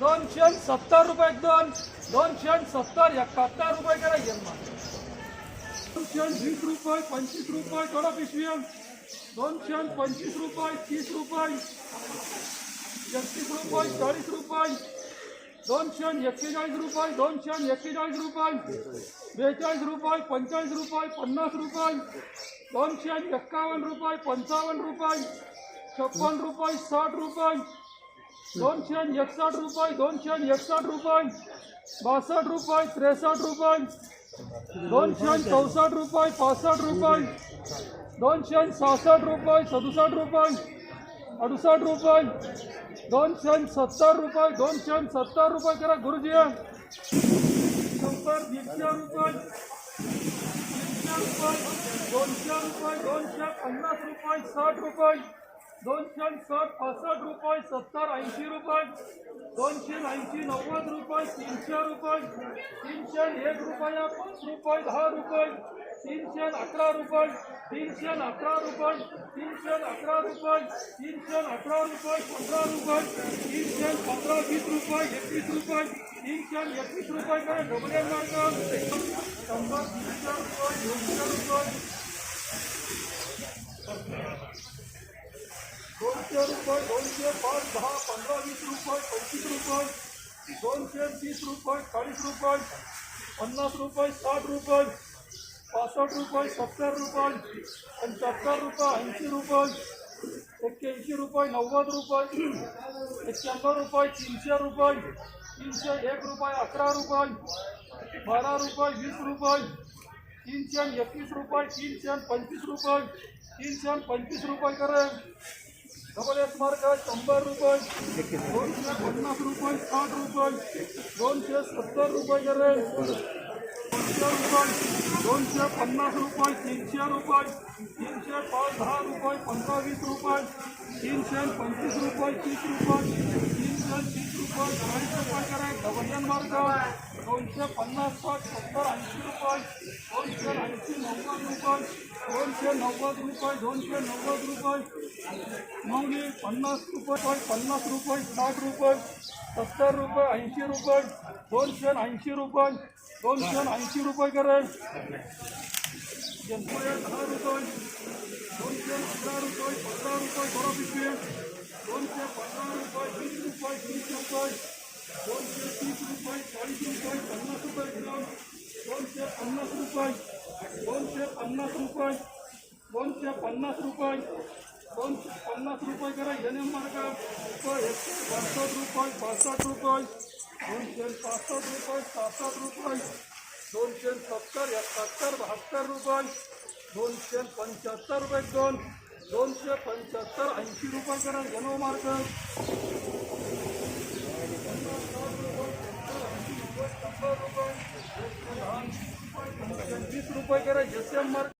दोनशे सत्तर रुपये दोन दोनशे सत्तर, एकाहत्तर रुपये करायचे दोनशे वीस रुपये, पंचवीस रुपये थोडा पिशवी दोनशे पंचवीस रुपये, तीस रुपये, एकतीस रुपये, चाळीस रुपये. दोनशे एक्केचाळीस रुपये दोनशे एक्केचाळीस रुपये, बेचाळीस रुपये पंचेचाळीस रुपये, पन्नास रुपये. दोनशे एक्कावन्न रुपये, पंचावन्न रुपये, छप्पन रुपये, साठ रुपये. दोनशे एकसष्ट रुपये दोनशे एकसष्ट रुपये बासष्ट रुपये त्रेसष्ट रुपये दोनशे चौसष्ट रुपये पासष्ट रुपये दोनशे सहासष्ट रुपये सदुसष्ट रुपये अडुसष्ट रुपये दोनशे सत्तर रुपये दोनशे सत्तर रुपये करा गुरुजी. शंभर दीडशे रुपये दीडशे रुपये, दोनशे रुपये, दोनशे पन्नास रुपये, साठ रुपये दोनशे साठ पासष्ट रुपये सत्तर ऐंशी रुपये दोनशे ऐंशी नव्वद रुपये तीनशे रुपये तीनशे एक रुपया पाच रुपये दहा रुपये तीनशे अकरा रुपये तीनशे अकरा रुपये तीनशे अकरा रुपये तीनशे अकरा रुपये पंधरा रुपये तीनशे पंधरा वीस रुपये एकवीस रुपये तीनशे एकवीस रुपये काय डबल मार्ग शंभर दीडशे रुपये दोनशे रुपये दोनशे रुपये दोनशे पाच दहा पंधरा वीस रुपये पंचवीस रुपये दोनशे तीस रुपये चाळीस रुपये पन्नास रुपये साठ रुपये पासष्ट रुपये सत्तर रुपये पंच्याहत्तर रुपये ऐंशी रुपये एक्क्याऐंशी रुपये नव्वद रुपये एक्क्याण्णव रुपये तीनशे रुपये तीनशे एक रुपये अकरा रुपये बारा रुपये वीस रुपये तीनशे एकवीस रुपये तीनशे पंचवीस रुपये तीनशे पंचवीस रुपये करेल डबल एस मार्क शंभर रुपये. दोनशे पन्नास रुपये, साठ रुपये. दोनशे सत्तर रुपये करेल दोनशे रुपये. दोनशे पन्नास रुपये, तीनशे रुपये. तीनशे पाच, दहा रुपये पंधरा वीस रुपये. तीनशे पंचवीस रुपये, तीस रुपये. तीनशे तीस रुपये चाळीस रुपये करेल डबल एन मार्क दोनशे पन्नास पाच, सत्तर, ऐंशी रुपये. दोनशे ऐंशी, नव्वद रुपये. दोनशे नव्वद रुपये, दोनशे नव्वद रुपये. मौली पन्नास रुपये पन्नास रुपये, साठ रुपये, सत्तर रुपये, ऐंशी रुपये, दोनशे ऐंशी रुपये, दोनशे ऐंशी रुपये करेल दहा रुपये, दोनशे अकरा रुपये पंधरा रुपये थोडा पिशवी. दोनशे पंधरा रुपये, वीस रुपये, तीस रुपये. दोनशे तीस रुपये, चाळीस रुपये, पन्नास रुपये दोनशे पन्नास रुपये. दोनशे पन्नास रुपये, दोनशे पन्नास रुपये, दोनशे पन्नास रुपये करा एन एम मार्ग रुपये एकशे पासष्ट रुपये पासष्ट रुपये, दोनशे पासष्ट रुपये, सहासष्ट रुपये, दोनशे सत्तर, एकाहत्तर, बहात्तर रुपये, दोनशे पंच्याहत्तर रुपये दोन, दोनशे पंच्याहत्तर, ऐंशी रुपये करा जनो मार्ग. वीस रुपये करा एस एम मार्ग